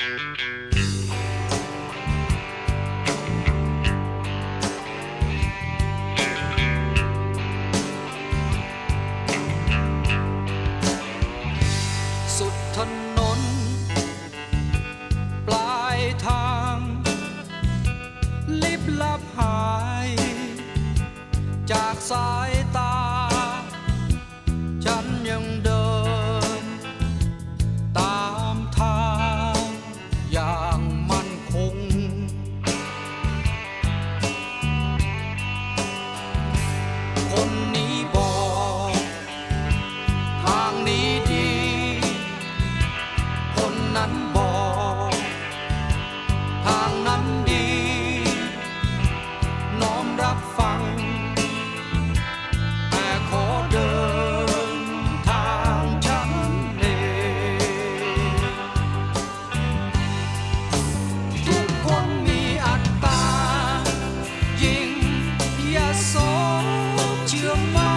สุดถนน ปลายทาง ลิบลับหาย จากสาย you mom.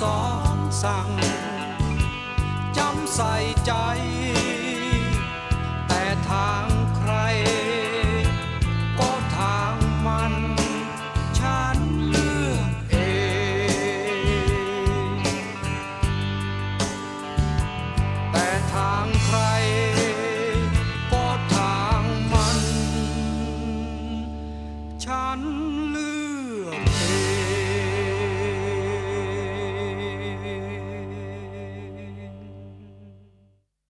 สอนสั่งจำใส่ใจ